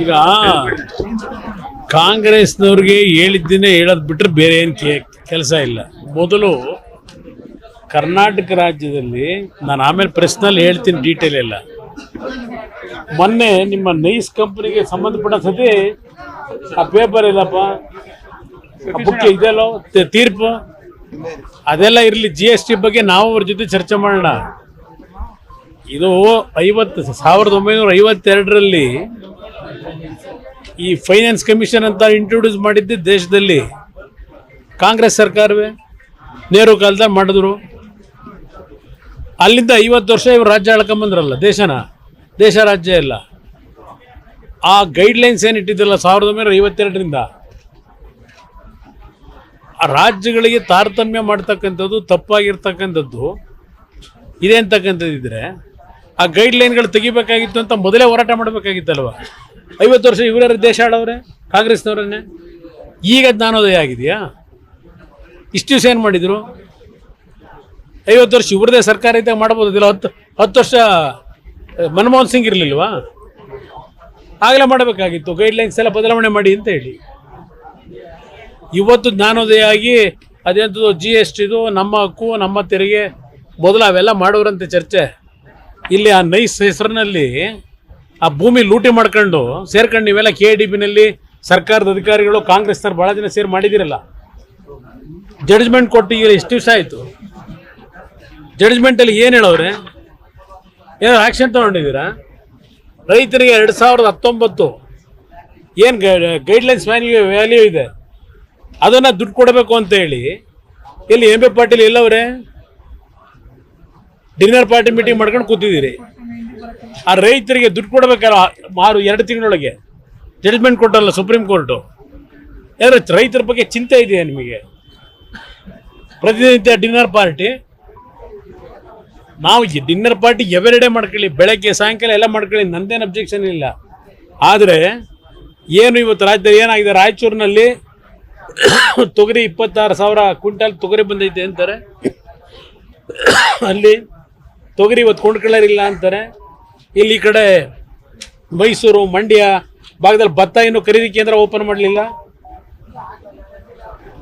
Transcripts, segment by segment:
ಈಗ ಕಾಂಗ್ರೆಸ್ನವ್ರಿಗೆ ಹೇಳಿದ್ದನ್ನೇ ಹೇಳೋದು ಬಿಟ್ಟರೆ ಬೇರೆ ಏನು ಕೆಲಸ ಇಲ್ಲ. ಮೊದಲು ಕರ್ನಾಟಕ ರಾಜ್ಯದಲ್ಲಿ ನಾನು ಆಮೇಲೆ ಪ್ರೆಸ್ನಲ್ಲಿ ಹೇಳ್ತೀನಿ ಡೀಟೇಲ್ ಎಲ್ಲ. ಮೊನ್ನೆ ನಿಮ್ಮ ನೈಸ್ ಕಂಪ್ನಿಗೆ ಸಂಬಂಧಪಟ್ಟ ಸತಿ ಆ ಪೇಪರ್ ಇಲ್ಲಪ್ಪ ಬುಕ್ ಇದೆಯಲ್ಲೋ ತೀರ್ಪು? ಅದೆಲ್ಲ ಇರಲಿ ಜಿ ಎಸ್ ಟಿ ಬಗ್ಗೆ ನಾವು ಅವ್ರ ಜೊತೆ ಚರ್ಚೆ ಮಾಡೋಣ. ಇದು ಐವತ್ತು, ಸಾವಿರದ ಒಂಬೈನೂರ ಐವತ್ತೆರಡರಲ್ಲಿ ಈ ಫೈನಾನ್ಸ್ ಕಮಿಷನ್ ಅಂತ ಇಂಟ್ರೊಡ್ಯೂಸ್ ಮಾಡಿದ್ದೆ ದೇಶದಲ್ಲಿ. ಕಾಂಗ್ರೆಸ್ ಸರ್ಕಾರವೇ, ನೆಹರು ಕಾಲದಲ್ಲಿ ಮಾಡಿದ್ರು. ಅಲ್ಲಿಂದ ಐವತ್ತು ವರ್ಷ ಇವರು ರಾಜ್ಯ ಆಳ್ಕೊಂಬಂದ್ರಲ್ಲ ದೇಶನ. ದೇಶ ರಾಜ್ಯ ಎಲ್ಲ. ಆ ಗೈಡ್ಲೈನ್ಸ್ ಏನು ಇಟ್ಟಿದ್ದಲ್ಲ ಸಾವಿರದ ಒಂಬೈನೂರ ಐವತ್ತೆರಡರಿಂದ? ರಾಜ್ಯಗಳಿಗೆ ತಾರತಮ್ಯ ಮಾಡ್ತಕ್ಕಂಥದ್ದು ತಪ್ಪಾಗಿರ್ತಕ್ಕಂಥದ್ದು, ಇದೆ ಅಂತಕ್ಕಂಥದ್ದಿದ್ರೆ, ಆ ಗೈಡ್ಲೈನ್ಗಳು ತೆಗಿಬೇಕಾಗಿತ್ತು ಅಂತ ಮೊದಲೇ ಹೋರಾಟ ಮಾಡಬೇಕಾಗಿತ್ತಲ್ವ? ಐವತ್ತು ವರ್ಷ ಇವರ ದೇಶ ಆಡವ್ರೆ ಕಾಂಗ್ರೆಸ್ನವರನ್ನೇ? ಈಗ ಜ್ಞಾನೋದಯ ಆಗಿದೆಯಾ? ಇಷ್ಟು ದಿವಸ ಏನು ಮಾಡಿದರು? ಐವತ್ತು ವರ್ಷ ಇವ್ರದೇ ಸರ್ಕಾರ ಇದ್ದಾಗ ಮಾಡ್ಬೋದಿಲ್ಲ, ಹತ್ತು ಹತ್ತು ವರ್ಷ ಮನಮೋಹನ್ ಸಿಂಗ್ ಇರಲಿಲ್ವಾ? ಆಗಲೇ ಮಾಡಬೇಕಾಗಿತ್ತು ಗೈಡ್ಲೈನ್ಸ್ ಎಲ್ಲ ಬದಲಾವಣೆ ಮಾಡಿ ಅಂತ ಹೇಳಿ. ಇವತ್ತು ಜ್ಞಾನೋದಯ ಆಗಿ ಅದೆಂಥದ್ದು ಜಿ ಎಸ್ ಟಿದು ನಮ್ಮ ಹಕ್ಕು, ನಮ್ಮ ತೆರಿಗೆ. ಮೊದಲು ಅವೆಲ್ಲ ಮಾಡೋರಂತೆ ಚರ್ಚೆ. ಇಲ್ಲಿ ಆ ನೈಸ್ ಹೆಸರಿನಲ್ಲಿ ಆ ಭೂಮಿ ಲೂಟಿ ಮಾಡ್ಕೊಂಡು ಸೇರ್ಕೊಂಡು ನೀವೆಲ್ಲ ಕೆ ಡಿ ಬಿನಲ್ಲಿ ಸರ್ಕಾರದ ಅಧಿಕಾರಿಗಳು, ಕಾಂಗ್ರೆಸ್ನವ್ರು ಭಾಳ ಜನ ಸೇರ್ ಮಾಡಿದಿರಲ್ಲ ಜಡ್ಜ್ಮೆಂಟ್ ಕೊಟ್ಟು ಈಗ ಎಷ್ಟು ದಿವಸ ಆಯಿತು. ಜಡ್ಜ್ಮೆಂಟಲ್ಲಿ ಏನು ಹೇಳೋರೆ ಏನಾದ್ರು ಆ್ಯಕ್ಷನ್ ತೊಗೊಂಡಿದ್ದೀರಾ? ರೈತರಿಗೆ ಎರಡು ಸಾವಿರದ ಹತ್ತೊಂಬತ್ತು ಏನು ಗೈಡ್ಲೈನ್ಸ್ ವ್ಯಾಲ್ಯೂ ವ್ಯಾಲ್ಯೂ ಇದೆ? ಅದನ್ನು ದುಡ್ಡು ಕೊಡಬೇಕು ಅಂತ ಹೇಳಿ ಇಲ್ಲಿ ಎಂ ಬಿ ಪಾಟೀಲ್ ಎಲ್ಲವ್ರೆ ಡಿನ್ನರ್ ಪಾರ್ಟಿ ಮೀಟಿಂಗ್ ಮಾಡ್ಕೊಂಡು ಕೂತಿದ್ದೀರಿ. ಆ ರೈತರಿಗೆ ದುಡ್ಡು ಕೊಡಬೇಕಲ್ಲ ಮಾರು ಎರಡು ತಿಂಗಳೊಳಗೆ ಜಡ್ಜ್ಮೆಂಟ್ ಕೊಟ್ಟಲ್ಲ ಸುಪ್ರೀಂ ಕೋರ್ಟು ಯಾರು ರೈತರ ಬಗ್ಗೆ ಚಿಂತೆ ಇದೆಯಾ ನಿಮಗೆ? ಪ್ರತಿನಿತ್ಯ ಡಿನ್ನರ್ ಪಾರ್ಟಿ. ನಾವು ಡಿನ್ನರ್ ಪಾರ್ಟಿ ಎವರಿಡೇ ಮಾಡ್ಕೊಳ್ಳಿ, ಬೆಳಗ್ಗೆ, ಸಾಯಂಕಾಲ ಎಲ್ಲ ಮಾಡ್ಕೊಳ್ಳಿ, ನಂದೇನು ಅಬ್ಜೆಕ್ಷನ್ ಇಲ್ಲ. ಆದರೆ, ಏನು ಇವತ್ತು ರಾಜ್ಯದಲ್ಲಿ ಏನಾಗಿದೆ? ರಾಯಚೂರಿನಲ್ಲಿ ತೊಗರಿ ಇಪ್ಪತ್ತಾರು ಸಾವಿರ ಕ್ವಿಂಟಾಲ್ ತೊಗರಿ ಬಂದೈತೆ ಅಂತಾರೆ. ಅಲ್ಲಿ ತೊಗರಿ ಇವತ್ತು ಕೊಂಡ್ಕೊಳ್ಳೋರಿಲ್ಲ ಅಂತಾರೆ. ಇಲ್ಲಿ ಈ ಕಡೆ ಮೈಸೂರು, ಮಂಡ್ಯ ಭಾಗದಲ್ಲಿ ಭತ್ತ ಏನು ಖರೀದಿ ಕೇಂದ್ರ ಓಪನ್ ಮಾಡಲಿಲ್ಲ.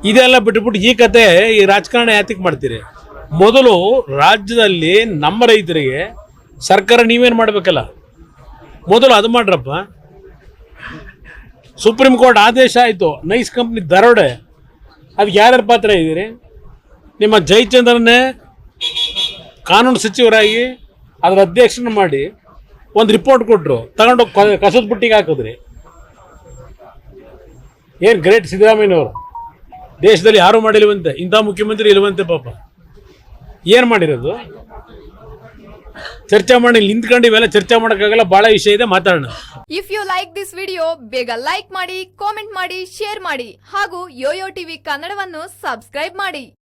ಇದೆಲ್ಲ ಬಿಟ್ಬಿಟ್ಟು ಈ ಕತೆ ಈ ರಾಜಕಾರಣ ಯಾತಕ್ಕೆ ಮಾಡ್ತೀರಿ? ಮೊದಲು ರಾಜ್ಯದಲ್ಲಿ ನಮ್ಮ ರೈತರಿಗೆ ಸರ್ಕಾರ ನೀವೇನು ಮಾಡಬೇಕಲ್ಲ? ಮೊದಲು ಅದು ಮಾಡ್ರಪ್ಪ. ಸುಪ್ರೀಂ ಕೋರ್ಟ್ ಆದೇಶ ಆಯಿತು. ನೈಸ್ ಕಂಪ್ನಿ ದರೋಡೆ. ಅದಕ್ಕೆ ಯಾರ್ಯಾರ ಪಾತ್ರ ಇದ್ದೀರಿ? ನಿಮ್ಮ ಜಯಚಂದ್ರನ್ನೇ ಕಾನೂನು ಸಚಿವರಾಗಿ ಅದರ ಅಧ್ಯಕ್ಷನ ಮಾಡಿ ಒಂದು ರಿಪೋರ್ಟ್ ಕೊಟ್ಟರು ತಗೊಂಡೋಗಿ ಕಸದ ಬುಟ್ಟಿಗೆ ಹಾಕಿದ್ರಿ. ಏನು ಗ್ರೇಟ್ ಸಿದ್ದರಾಮಯ್ಯನವರು? ದೇಶದಲ್ಲಿ ಯಾರೂ ಮಾಡಿಲ್ವಂತೆ, ಇಂಥ ಮುಖ್ಯಮಂತ್ರಿ ಇಲ್ವಂತೆ ಪಾಪ. ಏನು ಮಾಡಿರೋದು? ಚರ್ಚೆ ಮಾಡಿ ನಿಂತ್ಕೊಂಡು ಇವೆಲ್ಲ ಚರ್ಚೆ ಮಾಡೋಕ್ಕಾಗಲ್ಲ, ಬಹಳ ವಿಷಯ ಇದೆ, ಮಾತಾಡೋಣ. If you like this video ಬೇಗ ಲೈಕ್ ಮಾಡಿ ಕಾಮೆಂಟ್ ಮಾಡಿ ಶೇರ್ ಮಾಡಿ ಹಾಗೂ ಯೋಯೋ ಟಿವಿ ಕನ್ನಡವನ್ನು ಸಬ್ಸ್ಕ್ರೈಬ್ ಮಾಡಿ.